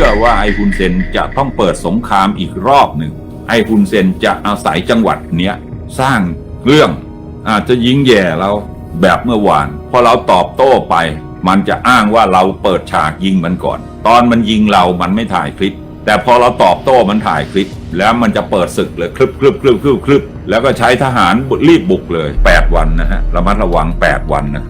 ชื่อว่าไอ้ฮุนเซนจะต้องเปิดสงครามอีกรอบหนึ่ง ไอ้ฮุนเซนจะอาศัยจังหวัดเนี้ยสร้างเรื่องอาจจะยิงแย่เราแบบเมื่อวาน พอเราตอบโต้ไป มันจะอ้างว่าเราเปิดฉากยิงมันก่อน ตอนมันยิงเรามันไม่ถ่ายคลิป แต่พอเราตอบโต้มันถ่ายคลิป แล้วมันจะเปิดศึกเลยคลึบคลึบคลึบคลึบคลึบแล้วก็ใช้ทหารรีบบุกเลย 8 วันนะฮะระมัดระวัง 8 วันนะ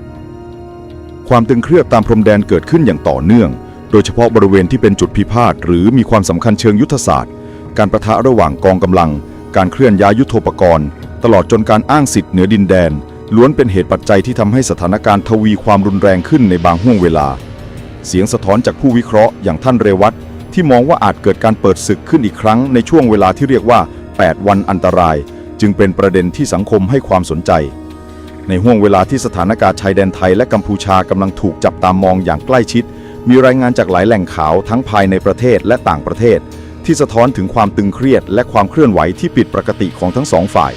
ความตึงเครียดตามพรมแดนเกิดขึ้นอย่างต่อเนื่อง โดยเฉพาะบริเวณที่เป็นจุดพิพาทหรือมีความสำคัญเชิงยุทธศาสตร์ การประทะระหว่างกองกำลัง การเคลื่อนย้ายยุทโธปกรณ์ ตลอดจนการอ้างสิทธิ์เหนือดินแดน ล้วนเป็นเหตุปัจจัยที่ทำให้สถานการณ์ทวีความรุนแรงขึ้นในบางห่วงเวลา เสียงสะท้อนจากผู้วิเคราะห์อย่างท่านเรวัตที่มองว่าอาจเกิดการเปิดศึกขึ้นอีกครั้งในช่วงเวลาที่เรียกว่า 8 วันอันตราย จึงเป็นประเด็นที่สังคมให้ความสนใจ ในห่วงเวลาที่สถานการณ์ชายแดนไทยและกัมพูชากำลังถูกจับตามองอย่างใกล้ชิด มีรายงานจากหลายแหล่งข่าวทั้งภายในประเทศและต่างประเทศ ที่สะท้อนถึงความตึงเครียด และความเคลื่อนไหวที่ผิดปกติของทั้งสองฝ่าย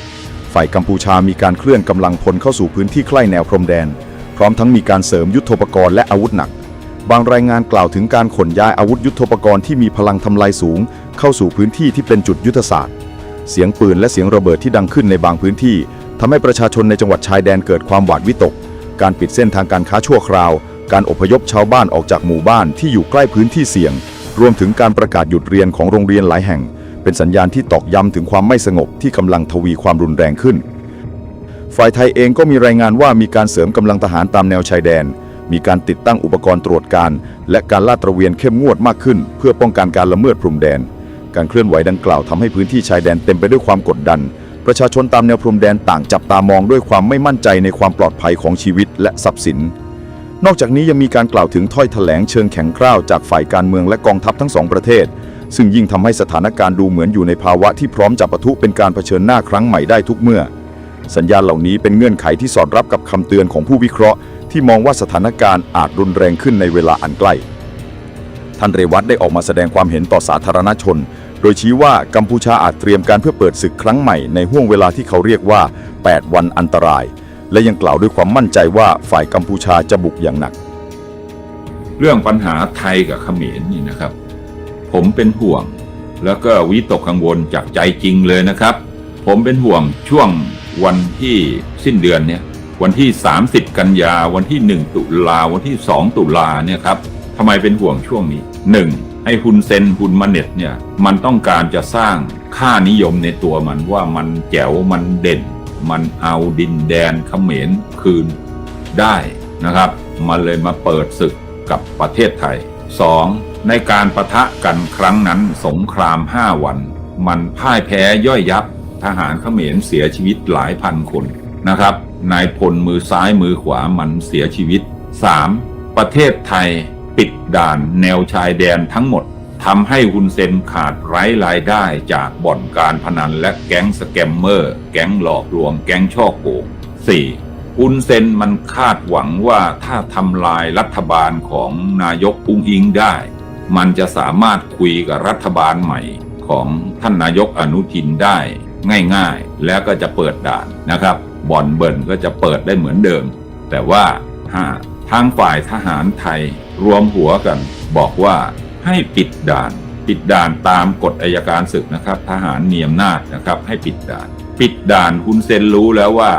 ฝ่ายกัมพูชามีการเคลื่อนกำลังพลเข้าสู่พื้นที่ใกล้แนวพรมแดน พร้อมทั้งมีการเสริมยุทโธปกรณ์และอาวุธหนัก บางรายงานกล่าวถึงการขนย้ายอาวุธยุทโธปกรณ์ที่มีพลังทำลายสูง เข้าสู่พื้นที่ที่เป็นจุดยุทธศาสตร์ เสียงปืนและเสียงระเบิดที่ดังขึ้นในบางพื้นที่ทำให้ประชาชนในจังหวัดชายแดนเกิดความหวาดวิตก การปิดเส้นทางการค้าชั่วคราว การอพยพชาวบ้านออกจากหมู่บ้านที่อยู่ใกล้พื้นที่เสี่ยง รวมถึงการประกาศหยุดเรียนของโรงเรียนหลายแห่ง เป็นสัญญาณที่ตอกย้ำถึงความไม่สงบที่กำลังทวีความรุนแรงขึ้น ฝ่ายไทยเองก็มีรายงานว่ามีการเสริมกำลังทหารตามแนวชายแดน มีการติดตั้งอุปกรณ์ตรวจการ และการลาดตระเวนเข้มงวดมากขึ้น เพื่อป้องกันการละเมิดพรมแดน การเคลื่อนไหวดังกล่าวทำให้พื้นที่ชายแดนเต็มไปด้วยความกดดันประชาชนตามแนวพรมแดนต่างจับตามองด้วยความไม่มั่นใจในความปลอดภัยของชีวิตและทรัพย์สิน นอกจากนี้ยังมีการกล่าวถึงถ้อยแถลงเชิงแข็งกร้าวจากฝ่ายการเมืองและกองทัพทั้งสองประเทศ ซึ่งยิ่งทำให้สถานการณ์ดูเหมือนอยู่ในภาวะที่พร้อมจะปะทุเป็นการเผชิญหน้าครั้งใหม่ได้ทุกเมื่อ สัญญาณเหล่านี้เป็นเงื่อนไขที่สอดรับกับคำเตือนของผู้วิเคราะห์ ที่มองว่าสถานการณ์อาจรุนแรงขึ้นในเวลาอันใกล้ ท่านเรวัตได้ออกมาแสดงความเห็นต่อสาธารณชน โดยชี้ว่ากัมพูชาอาจเตรียมการเพื่อเปิดศึกครั้งใหม่ในห่วงเวลาที่เขาเรียกว่า 8 วันอันตราย และยังกล่าวด้วยความมั่นใจว่าฝ่ายกัมพูชาจะบุกอย่างหนัก เรื่องปัญหาไทยกับเขมรนี่นะครับ ผมเป็นห่วง แล้วก็วิตกกังวลจากใจจริงเลยนะครับ ผมเป็นห่วงช่วงวันที่สิ้นเดือนเนี่ยวันที่ 30 กันยา วันที่ 1 ตุลา วันที่ 2 ตุลาเนี่ยครับทำไมเป็นห่วงช่วงนี้ 1. ไอ้ฮุนเซนฮุนมาเน็ตเนี่ย มันต้องการจะสร้างค่านิยมในตัวมันว่ามันแจ๋ว มันเด่น มันเอาดินแดนเขมรคืนได้นะครับ มันเลยมาเปิดศึกกับประเทศไทย 2. ในการประทะกันครั้งนั้นสงคราม 5 วัน มันพ่ายแพ้ย่อยยับทหารเขมรเสียชีวิตหลายพันคนนะครับนายพลมือซ้ายมือขวามันเสียชีวิต 3. ประเทศไทยปิดด่านแนวชายแดนทั้งหมด ทำให้ฮุนเซนขาดไร้รายได้จากบ่อนการพนันและแก๊งสแกมเมอร์ แก๊งหลอกลวง แก๊งช่อโกง 4. อุนเซนมันคาดหวังว่าถ้าทำลายรัฐบาลของนายกปุงอิงได้ มันจะสามารถคุยกับรัฐบาลใหม่ของท่านนายกอนุทินได้ง่ายๆ แล้วก็จะเปิดด่านนะครับ บ่อนเบิ่นก็จะเปิดได้เหมือนเดิม แต่ว่าถ้าทางฝ่ายทหารไทยรวมหัวกัน บอกว่า ให้ปิดด่าน ปิดด่านตามกฎอายการศึกนะครับ ทหารมีอำนาจนะครับ ให้ปิดด่าน ปิดด่านคุณเซนรู้แล้วว่า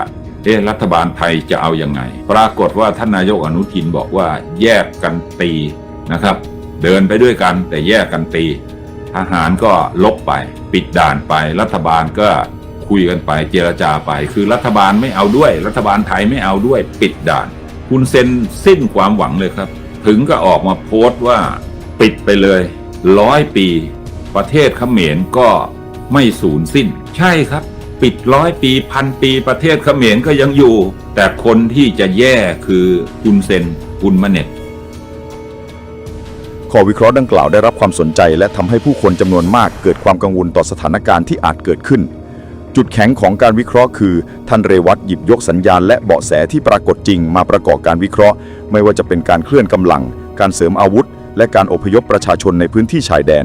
เอ๊ะรัฐบาลไทยจะเอาอยัางไง ปรากฏว่าท่านนายกอนุทินบอกว่าแยกกันตีนะครับ เดินไปด้วยกันแต่แยกกันตี ทหารก็ลบไป ปิดด่านไป รัฐบาลก็คุยกันไปเจรจาไป คือรัฐบาลไม่เอาด้วย รัฐบาลไทยไม่เอาด้วย ปิดด่าน คุณเซนสิ้นความหวังเลยครับ ถึงก็ออกมาโพสต์ว่า ปิดไปเลยร้อยปี ประเทศเขมรก็ไม่สูญสิ้น ใช่ครับ ปิดร้อยปีพันปีประเทศเขมรก็ยังอยู่ แต่คนที่จะแย่คือคุณเซนคุณมเน็ตข้อวิเคราะห์ดังกล่าวได้รับความสนใจ และทำให้ผู้คนจำนวนมากเกิดความกังวลต่อสถานการณ์ที่อาจเกิดขึ้น จุดแข็งของการวิเคราะห์คือ ท่านเรวัตหยิบยกสัญญาณและเบาะแสที่ปรากฏจริงมาประกอบการวิเคราะห์ ไม่ว่าจะเป็นการเคลื่อนกำลัง การเสริมอาวุธ และการอพยพประชาชนในพื้นที่ชายแดน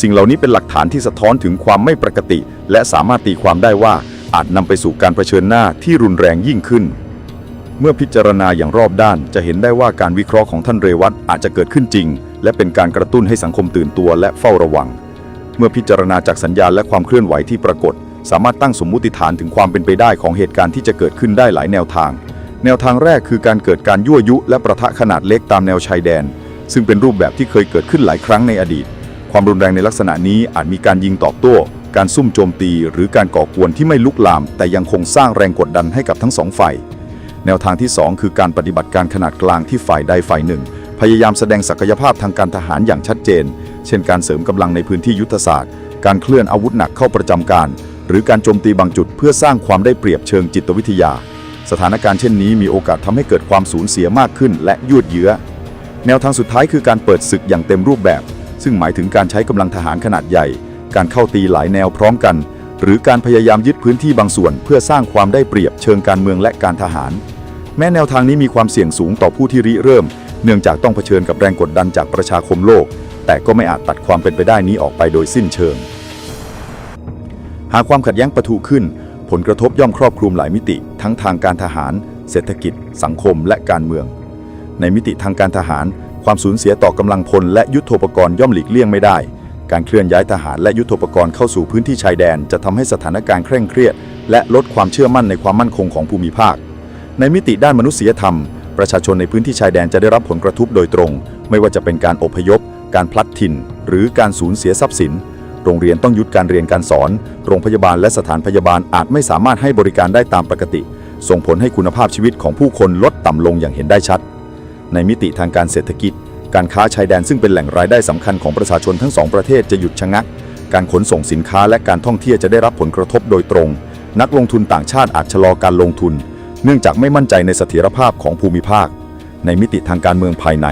สิ่งเหล่านี้เป็นหลักฐานที่สะท้อนถึงความไม่ปกติ และสามารถตีความได้ว่าอาจนำไปสู่การเผชิญหน้าที่รุนแรงยิ่งขึ้น เมื่อพิจารณาอย่างรอบด้านจะเห็นได้ว่าการวิเคราะห์ของท่านเรวัตอาจจะเกิดขึ้นจริง และเป็นการกระตุ้นให้สังคมตื่นตัวและเฝ้าระวัง เมื่อพิจารณาจากสัญญาณและความเคลื่อนไหวที่ปรากฏ สามารถตั้งสมมุติฐานถึงความเป็นไปได้ของเหตุการณ์ที่จะเกิดขึ้นได้หลายแนวทาง แนวทางแรกคือการเกิดการยั่วยุ และประทะขนาดเล็กตามแนวชายแดน ซึ่งเป็นรูปแบบที่เคยเกิดขึ้นหลายครั้งในอดีต ความรุนแรงในลักษณะนี้อาจมีการยิงตอบโต้ การซุ่มโจมตี หรือการก่อกวนที่ไม่ลุกลาม แต่ยังคงสร้างแรงกดดันให้กับทั้งสองฝ่าย แนวทางที่ 2 คือการปฏิบัติการขนาดกลางที่ฝ่ายใดฝ่ายหนึ่ง พยายามแสดงศักยภาพทางการทหารอย่างชัดเจน เช่น การเสริมกำลังในพื้นที่ยุทธศาสตร์ การเคลื่อนอาวุธหนักเข้าประจำการ หรือการโจมตีบางจุด เพื่อสร้างความได้เปรียบเชิงจิตวิทยา สถานการณ์เช่นนี้มีโอกาสทำให้เกิดความสูญเสียมากขึ้น และยืดเยื้อ แนวทางสุดท้ายคือการเปิดศึกอย่างเต็มรูปแบบ ซึ่งหมายถึงการใช้กำลังทหารขนาดใหญ่ การเข้าตีหลายแนวพร้อมกัน หรือการพยายามยึดพื้นที่บางส่วน เพื่อสร้างความได้เปรียบเชิงการเมืองและการทหาร แม้แนวทางนี้มีความเสี่ยงสูงต่อผู้ที่ริเริ่ม เนื่องจากต้องเผชิญกับแรงกดดันจากประชาคมโลก แต่ก็ไม่อาจตัดความเป็นไปได้นี้ออกไปโดยสิ้นเชิง หากความขัดแย้งประทุขึ้น ผลกระทบย่อมครอบคลุมหลายมิติ ทั้งทางการทหาร เศรษฐกิจ สังคม และการเมือง ในมิติทางการทหาร ความสูญเสียต่อกำลังพลและยุทโธปกรณ์ย่อมหลีกเลี่ยงไม่ได้ การเคลื่อนย้ายทหารและยุทโธปกรณ์เข้าสู่พื้นที่ชายแดน จะทำให้สถานการณ์เคร่งเครียด และลดความเชื่อมั่นในความมั่นคงของภูมิภาค ในมิติด้านมนุษยธรรม ประชาชนในพื้นที่ชายแดนจะได้รับผลกระทบโดยตรง ไม่ว่าจะเป็นการอพยพ การพลัดถิ่น หรือการสูญเสียทรัพย์สินโรงเรียนต้องหยุดการเรียนการสอน โรงพยาบาลและสถานพยาบาลอาจไม่สามารถให้บริการได้ตามปกติ ส่งผลให้คุณภาพชีวิตของผู้คนลดต่ำลงอย่างเห็นได้ชัด ในมิติทางการเศรษฐกิจ การค้าชายแดนซึ่งเป็นแหล่งรายได้สำคัญของประชาชนทั้งสองประเทศจะหยุดชะงัก การขนส่งสินค้าและการท่องเที่ยวจะได้รับผลกระทบโดยตรง นักลงทุนต่างชาติอาจชะลอการลงทุน เนื่องจากไม่มั่นใจในเสถียรภาพของภูมิภาค ในมิติทางการเมืองภายใน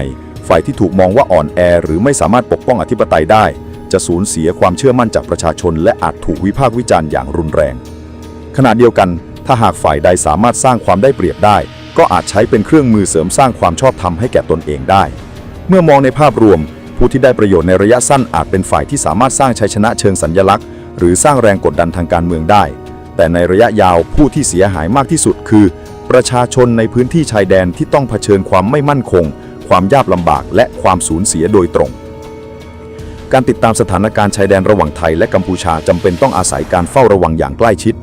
ฝ่ายที่ถูกมองว่าอ่อนแอ หรือไม่สามารถปกป้องอธิปไตยได้ จะสูญเสียความเชื่อมั่นจากประชาชน และอาจถูกวิพากษ์วิจารณ์อย่างรุนแรง ขณะเดียวกัน ถ้าหากฝ่ายใดสามารถสร้างความได้เปรียบได้ ก็อาจใช้เป็นเครื่องมือเสริมสร้างความชอบธรรมให้แก่ตนเองได้ เมื่อมองในภาพรวม ผู้ที่ได้ประโยชน์ในระยะสั้นอาจเป็นฝ่ายที่สามารถสร้างชัยชนะเชิงสัญญลักษณ์ หรือสร้างแรงกดดันทางการเมืองได้ แต่ในระยะยาวผู้ที่เสียหายมากที่สุดคือ ประชาชนในพื้นที่ชายแดนที่ต้องเผชิญความไม่มั่นคง ความยากลำบากและความสูญเสียโดยตรง การติดตามสถานการณ์ชายแดนระหว่างไทยและกัมพูชาจำเป็นต้องอาศัยการเฝ้าระวังอย่างใกล้ชิด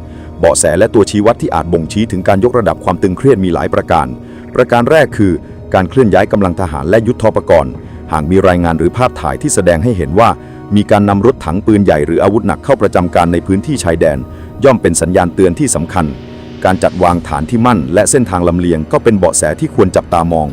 บาะแสและตัวชี้วัดที่อาจบ่งชี้ถึงการยกระดับความตึงเครียดมีหลายประการ ประการแรกคือ การเคลื่อนย้ายกำลังทหารและยุทโธปกรณ์ หากมีรายงานหรือภาพถ่ายที่แสดงให้เห็นว่า มีการนำรถถังปืนใหญ่หรืออาวุธหนักเข้าประจำการในพื้นที่ชายแดน ย่อมเป็นสัญญาณเตือนที่สำคัญ การจัดวางฐานที่มั่น และเส้นทางลำเลียงก็เป็นเบาะแสที่ควรจับตามอง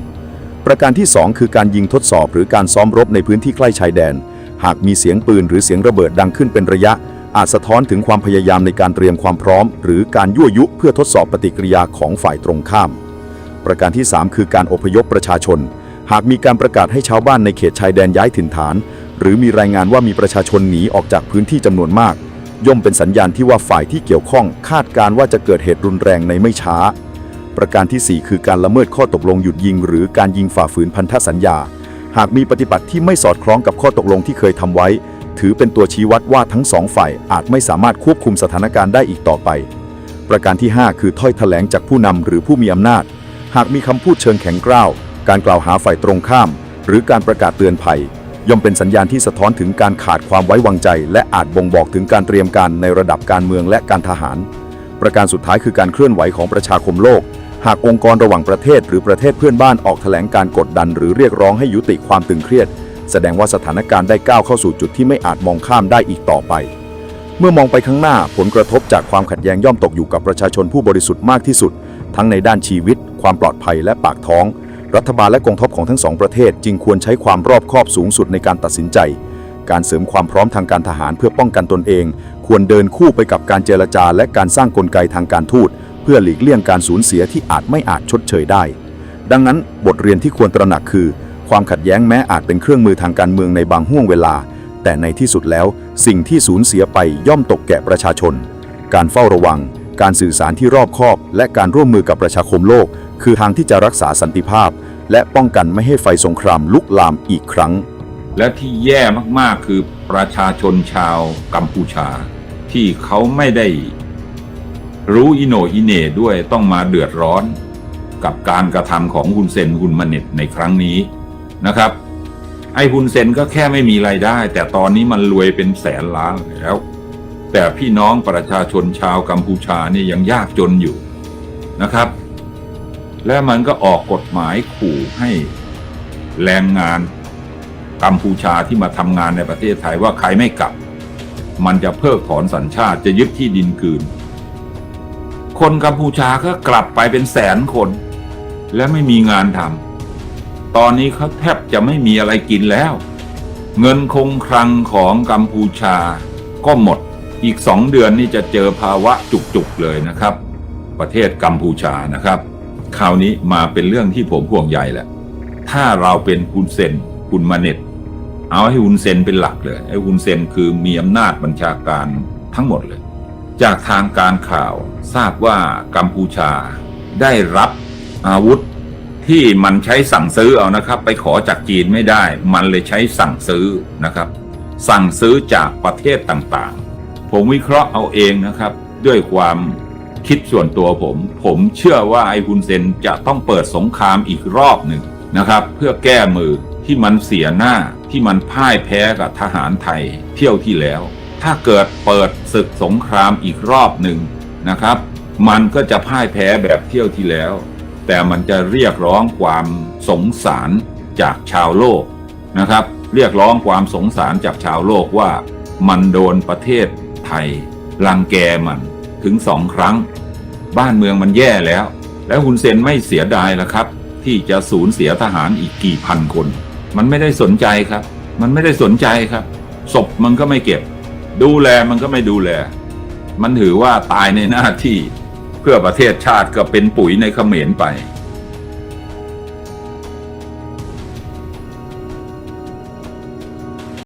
ประการที่ 2 คือการยิงทดสอบ หรือการซ้อมรบในพื้นที่ใกล้ชายแดน หากมีเสียงปืนหรือเสียงระเบิดดังขึ้นเป็นระยะ อาจสะท้อนถึงความพยายามในการเตรียมความพร้อม หรือการยั่วยุเพื่อทดสอบปฏิกิริยาของฝ่ายตรงข้าม ประการที่ 3 คือการอพยพประชาชน หากมีการประกาศให้ชาวบ้านในเขตชายแดนย้ายถิ่นฐาน หรือมีรายงานว่ามีประชาชนหนีออกจากพื้นที่จำนวนมาก ย่อมเป็นสัญญาณที่ว่าฝ่ายที่เกี่ยวข้องคาดการณ์ว่าจะเกิดเหตุรุนแรงในไม่ช้า ประการทีสี่ 4 คือการละเมิดข้อตกลงหยุดยิง หรือการยิงฝ่าฝืนพันธสัญญา หากมีปฏิบัติที่ไม่สอดคล้องกับข้อตกลงที่เคยทำไว้ ถือเป็นตัวชี้วัดว่าทั้งสองฝ่ายอาจไม่สามารถควบคุมสถานการณ์ได้อีกต่อไป ประการที่ 5 คือถ้อยแถลงจากผู้นำหรือผู้มีอำนาจ หากมีคำพูดเชิงแข็งกร้าว การกล่าวหาฝ่ายตรงข้าม หรือการประกาศเตือนภัย ย่อมเป็นสัญญาณที่สะท้อนถึงการขาดความไว้วางใจ และอาจบ่งบอกถึงการเตรียมการในระดับการเมืองและการทหาร ประการสุดท้ายคือการเคลื่อนไหวของประชาคมโลกหากองค์กรระหว่างประเทศหรือประเทศเพื่อนบ้านออกแถลงการกดดัน หรือเรียกร้องให้ยุติความตึงเครียด แสดงว่าสถานการณ์ได้ก้าวเข้าสู่จุดที่ไม่อาจมองข้ามได้อีกต่อไป เมื่อมองไปข้างหน้าผลกระทบจากความขัดแย้งย่อมตกอยู่กับประชาชนผู้บริสุทธิ์มากที่สุด ทั้งในด้านชีวิต ความปลอดภัยและปากท้อง รัฐบาลและกองทัพของทั้งสองประเทศ จึงควรใช้ความรอบคอบสูงสุดในการตัดสินใจ การเสริมความพร้อมทางการทหารเพื่อป้องกันตนเอง ควรเดินคู่ไปกับการเจรจา และการสร้างกลไกทางการทูต เพื่อหลีกเลี่ยงการสูญเสียที่อาจไม่อาจชดเชยได้ ดังนั้นบทเรียนที่ควรตระหนักคือ ความขัดแย้งแม้อาจเป็นเครื่องมือทางการเมืองในบางห่วงเวลา แต่ในที่สุดแล้ว สิ่งที่สูญเสียไปย่อมตกแก่ประชาชน การเฝ้าระวัง การสื่อสารที่รอบคอบ และการร่วมมือกับประชาคมโลก คือทางที่จะรักษาสันติภาพ และป้องกันไม่ให้ไฟสงครามลุกลามอีกครั้ง และที่แย่มากๆคือประชาชนชาวกัมพูชา ที่เขาไม่ได้ รู้อิโนอิเน่ด้วยต้องมาเดือดร้อนกับการกระทำของคุณเซนคุณมเน็ตในครั้งนี้ นะครับ ไอ้ฮุนเซนก็แค่ไม่มีไรายได้ แต่ตอนนี้มันรวยเป็นแสนล้านแล้ว แต่พี่น้องประชาชนชาวกัมพูชาเนี่ยยังยากจนอยู่นะครับ และมันก็ออกกฎหมายขู่ให้แรงงานกัมพูชาที่มาทำงานในประเทศไทยว่าใครไม่กลับ มันจะเพิกถอนสัญชาติจะยึดที่ดินคืน คนกัมพูชาก็กลับไปเป็นแสนคน และไม่มีงานทำ ตอนนี้เขาแทบจะไม่มีอะไรกินแล้ว เงินคงคลังของกัมพูชาก็หมดอีกสองเดือนนี่จะเจอภาวะจุกๆเลยนะครับ ประเทศกัมพูชานะครับ คราวนี้มาเป็นเรื่องที่ผมห่วงใยแหละ ถ้าเราเป็นฮุนเซนฮุนมาเน็ต เอาให้ฮุนเซนเป็นหลักเลยไอ้ฮุนเซนคือมีอำนาจบัญชาการทั้งหมดเลย จากทางการข่าวทราบว่ากัมพูชาได้รับอาวุธ ที่มันใช้สั่งซื้อเอานะครับ ไปขอจากจีนไม่ได้ มันเลยใช้สั่งซื้อนะครับ สั่งซื้อจากประเทศต่างๆ ผมวิเคราะห์เอาเองนะครับ ด้วยความคิดส่วนตัวผม ผมเชื่อว่าไอ้ฮุนเซนจะต้องเปิดสงครามอีกรอบหนึ่งนะครับ เพื่อแก้มือที่มันเสียหน้าที่มันพ่ายแพ้กับทหารไทยเที่ยวที่แล้ว ถ้าเกิดเปิดศึกสงครามอีกรอบหนึ่งนะครับ มันก็จะพ่ายแพ้แบบเที่ยวที่แล้ว แต่มันจะเรียกร้องความสงสารจากชาวโลกนะครับ เรียกร้องความสงสารจากชาวโลกว่ามันโดนประเทศไทยรังแกมันถึงสองครั้ง บ้านเมืองมันแย่แล้ว และฮุนเซนไม่เสียดายละครับ ที่จะสูญเสียทหารอีกกี่พันคน มันไม่ได้สนใจครับ มันไม่ได้สนใจครับศพมันก็ไม่เก็บ ดูแลมันก็ไม่ดูแล มันถือว่าตายในหน้าที่ เพื่อประเทศชาติก็เป็นปุ๋ยในเขมรไป